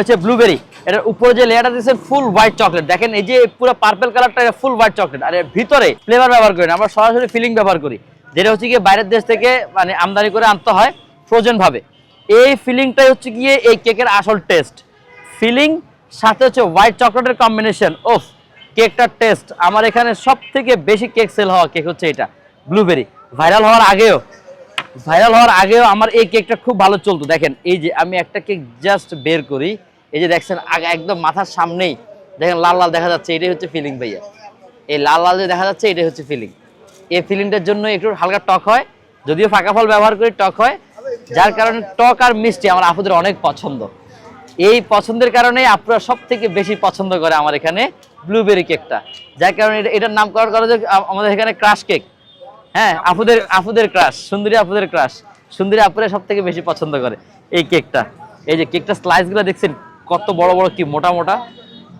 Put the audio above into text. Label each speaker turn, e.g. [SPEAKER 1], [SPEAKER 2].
[SPEAKER 1] হচ্ছে ব্লুবেরি এটার উপরে যে লেয়ারটা দিয়েছেন ফুল হোয়াইট চকলেট দেখেন এই যে পুরো পার্পল কালারটা এটা ফুল হোয়াইট চকলেট আর এর ভিতরে ফ্লেভার ব্যবহার করি না, আমরা সরাসরি ফিলিং ব্যবহার করি। যেটা হচ্ছে গিয়ে বাইরের দেশ থেকে মানে আমদানি করে আনতে হয় ফ্রোজেন ভাবে এই ফিলিংটাই হচ্ছে গিয়ে এই কেকের আসল টেস্ট ফিলিং সাথে হচ্ছে হোয়াইট চকলেটের কম্বিনেশন ওফ কেকটার টেস্ট আমার এখানে সব থেকে বেশি কেক সেল হওয়া কেক হচ্ছে এটা ব্লুবেরি ভাইরাল হওয়ার আগেও ভাইরাল হওয়ার আগেও আমার এই কেকটা খুব ভালো চলতো। দেখেন, এই যে আমি একটা কেক জাস্ট বের করি এই যে দেখছেন, আগে একদম মাথার সামনেই দেখেন লাল লাল দেখা যাচ্ছে, এটাই হচ্ছে ফিলিং ভাইয়া। এই লাল লাল যে দেখা যাচ্ছে, এটাই হচ্ছে ফিলিং এই ফিলিংটার জন্য একটু হালকা টক হয়, যদিও ফাঁকা ফল ব্যবহার করি টক হয়, যার কারণে টক আর মিষ্টি আমার আপুদের অনেক পছন্দ। এই পছন্দের কারণে আপনারা সব থেকে বেশি পছন্দ করে আমার এখানে ব্লুবেরি কেকটা যার কারণে এটা- এটার নামকরণ করা যায় আমাদের এখানে ক্রাশ কেক হ্যাঁ আপুদের আপুদের ক্রাশ সুন্দরী আপুদের ক্রাশ সুন্দরী আপুরা সব থেকে বেশি পছন্দ করে এই কেকটা এই যে কেকটা স্লাইসগুলো দেখছেন কত বড় বড় কি মোটা মোটা?